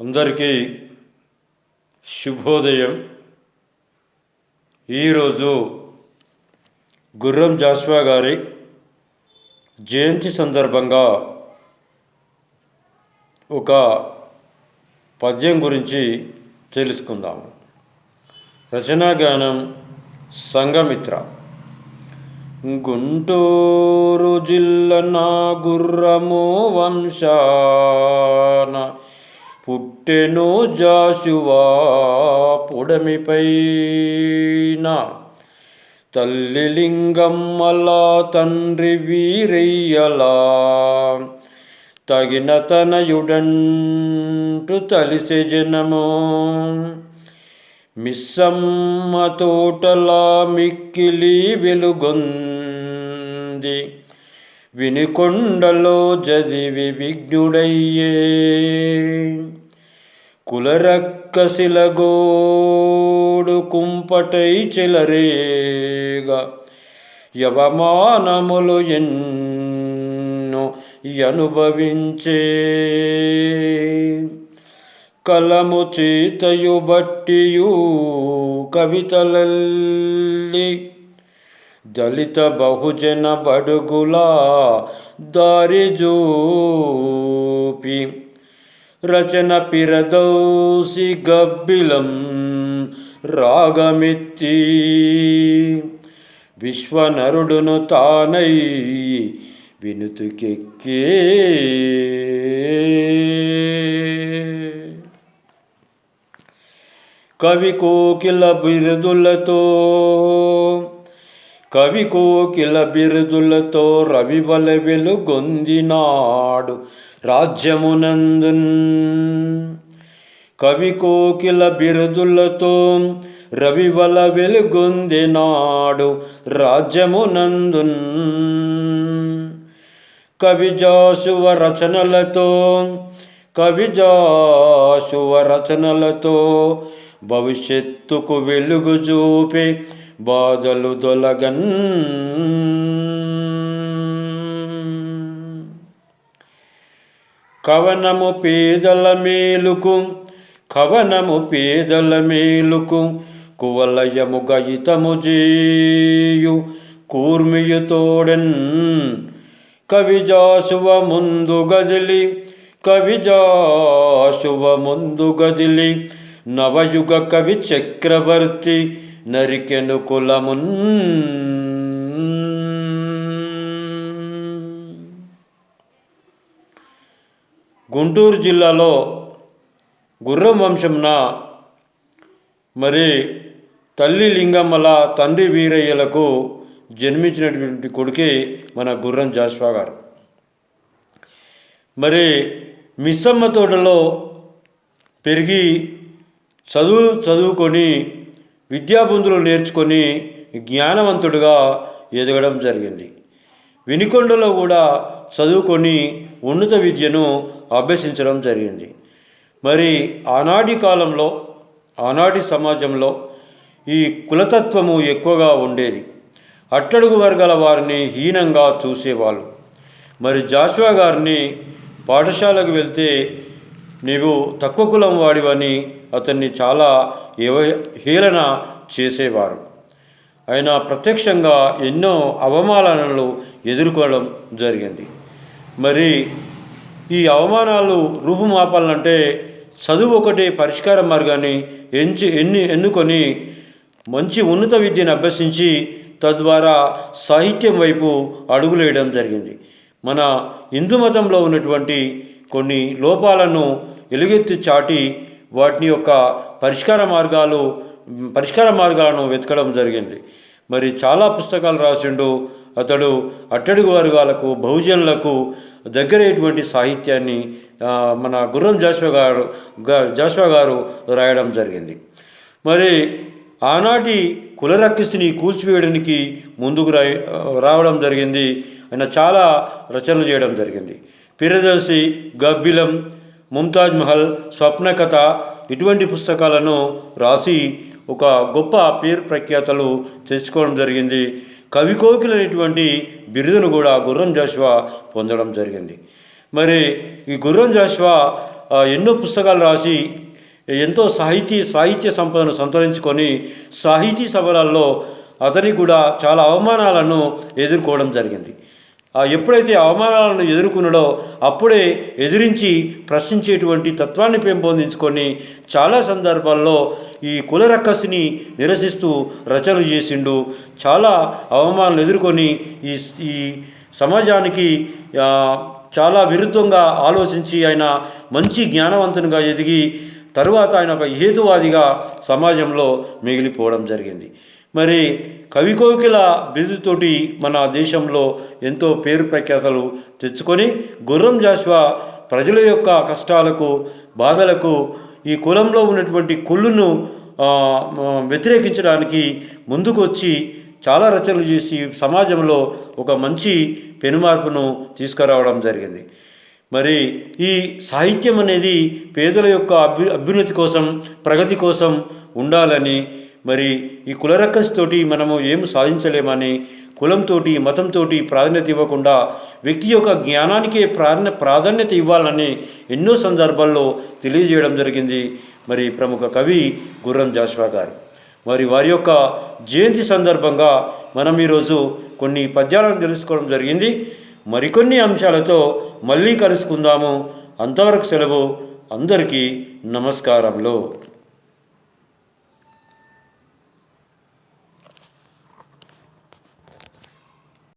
అందరికీ శుభోదయం. ఈరోజు గుర్రం జాస్వా గారి జయంతి సందర్భంగా ఒక పద్యం గురించి తెలుసుకుందాము. రచనా గానం సంఘమిత్ర. గుంటూరు జిల్ల నా గుర్రము వంశాన పుట్టెను జాసువా పుడమిపైన. తల్లి లింగమ్మలా తండ్రి వీరయ్యలా. తగిన తనయుడంటు తలిసె జనము. మిస్సమ్మ తోటలా మిక్కిలి వెలుగొంది. వినికొండలో చదివి విఘ్నుడయ్యే కులరక్కసిలగోడు కుంపటై చెలరేగా యవమానములు ఎన్ను అనుభవించే కలము చేతయు బట్టియు కవితలల్లి దళిత బహుజన బడుగులా దారి జూపి రచన పిరదౌసి గబ్బిలం రాగమెత్తి విశ్వనరుడును తానై వినుతుకెక్కే కవి కోకిల బిరుదులతో కవి కోకిల బిరుదులతో రవివల వెలుగొందినాడు రాజ్యమునందున్. కవి కోకిల బిరుదులతో రవివల వెలుగొందినాడు రాజ్యమునందున్. కవిజాసువ రచనలతో కవిజాసువ రచనలతో భవిష్యత్తుకు వెలుగు చూపే బాధలు దొలగన్ కవనము పేదల మేలుకు కవనము పేదల మేలుకు కువలయము గయితము చేయు కూర్మియు తోడన్. కవిజాసువ ముందు గదిలి కవిజాసువ ముందు గదిలి నవయుగ కవి చక్రవర్తి నరికెను కులమున్. గుంటూరు జిల్లాలో గుర్రం వంశంన మరి తల్లి లింగమ్మల తండ్రి వీరయ్యలకు జన్మించినటువంటి కొడుకే మన గుర్రం జాస్వా గారు. మరి మిస్సమ్మ తోటలో పెరిగి చదువు చదువుకొని విద్యాబుందులు నేర్చుకొని జ్ఞానవంతుడిగా ఎదగడం జరిగింది. వినికొండలో కూడా చదువుకొని ఉన్నత విద్యను అభ్యసించడం జరిగింది. మరి ఆనాటి కాలంలో ఆనాటి సమాజంలో ఈ కులతత్వము ఎక్కువగా ఉండేది. అట్టడుగు వర్గాల వారిని హీనంగా చూసేవాళ్ళు. మరి జాషువా గారిని పాఠశాలకు వెళ్తే నీవు తక్కువ కులం వాడివని అతన్ని చాలా ఏవ హేళన చేసేవారు. ఆయన ప్రత్యక్షంగా ఎన్నో అవమానాలను ఎదుర్కోవడం జరిగింది. మరి ఈ అవమానాలు రూపుమాపాలంటే చదువు ఒకటి పరిష్కార మార్గాన్ని ఎంచి ఎన్ని ఎన్నుకొని మంచి ఉన్నత విద్యను అభ్యసించి తద్వారా సాహిత్యం వైపు అడుగులేయడం జరిగింది. మన హిందూ మతంలో ఉన్నటువంటి కొన్ని లోపాలను ఎలుగెత్తి చాటి వాటిని యొక్క పరిష్కార మార్గాలు పరిష్కార మార్గాలను వెతకడం జరిగింది. మరి చాలా పుస్తకాలు రాసిండు. అతడు అట్టడుగు వర్గాలకు బహుజనులకు దగ్గరైనటువంటి సాహిత్యాన్ని మన గుర్రం జాస్వా గారు జాస్వా గారు రాయడం జరిగింది. మరి ఆనాటి కులరక్కసిని కూల్చివేయడానికి ముందుకు రా రావడం జరిగింది. ఆయన చాలా రచనలు చేయడం జరిగింది. పిరదర్శి గబ్బిలం ముంతాజ్ మహల్ స్వప్నకథ ఇటువంటి పుస్తకాలను రాసి ఒక గొప్ప పేరు ప్రఖ్యాతలు తెచ్చుకోవడం జరిగింది. కవి కోకిల అనేటువంటి బిరుదును కూడా గుర్రం జాషువా పొందడం జరిగింది. మరి ఈ గుర్రం జాషువా ఎన్నో పుస్తకాలు రాసి ఎంతో సాహితీ సాహిత్య సంపదను సంతరించుకొని సాహితీ సభలలో అతనికి కూడా చాలా అవమానాలను ఎదుర్కోవడం జరిగింది. ఎప్పుడైతే అవమానాలను ఎదుర్కొన్నాడో అప్పుడే ఎదిరించి ప్రశ్నించేటువంటి తత్వాన్ని పెంపొందించుకొని చాలా సందర్భాల్లో ఈ కుల రక్కసిని నిరసిస్తూ రచనలు చేసిండు. చాలా అవమానాలు ఎదుర్కొని ఈ ఈ సమాజానికి చాలా విరుద్ధంగా ఆలోచించి ఆయన మంచి జ్ఞానవంతునిగా ఎదిగి తరువాత ఆయన ఒక హేతువాదిగా సమాజంలో మిగిలిపోవడం జరిగింది. మరి కవి కోకిల బిరుదుతోటి మన దేశంలో ఎంతో పేరు ప్రఖ్యాతలు తెచ్చుకొని గుర్రం జాషువా ప్రజల యొక్క కష్టాలకు బాధలకు ఈ కులంలో ఉన్నటువంటి కుళ్ళును వ్యతిరేకించడానికి ముందుకు వచ్చి చాలా రచనలు చేసి సమాజంలో ఒక మంచి పెనుమార్పును తీసుకురావడం జరిగింది. మరి ఈ సాహిత్యం అనేది పేదల యొక్క అభ్యు అభ్యున్నతి కోసం ప్రగతి కోసం ఉండాలని మరి ఈ కులరక్కస్తోటి మనము ఏం సాధించలేమని కులంతో మతంతో ప్రాధాన్యత ఇవ్వకుండా వ్యక్తి యొక్క జ్ఞానానికే ప్రాధాన్య ప్రాధాన్యత ఇవ్వాలని ఎన్నో సందర్భాల్లో తెలియజేయడం జరిగింది మరి ప్రముఖ కవి గుర్రం జాషువా గారు. మరి వారి యొక్క జయంతి సందర్భంగా మనం ఈరోజు కొన్ని పద్యాలను తెలుసుకోవడం జరిగింది. మరికొన్ని అంశాలతో మళ్ళీ కలుసుకుందాము. అంతవరకు సెలవు. అందరికీ నమస్కారములు.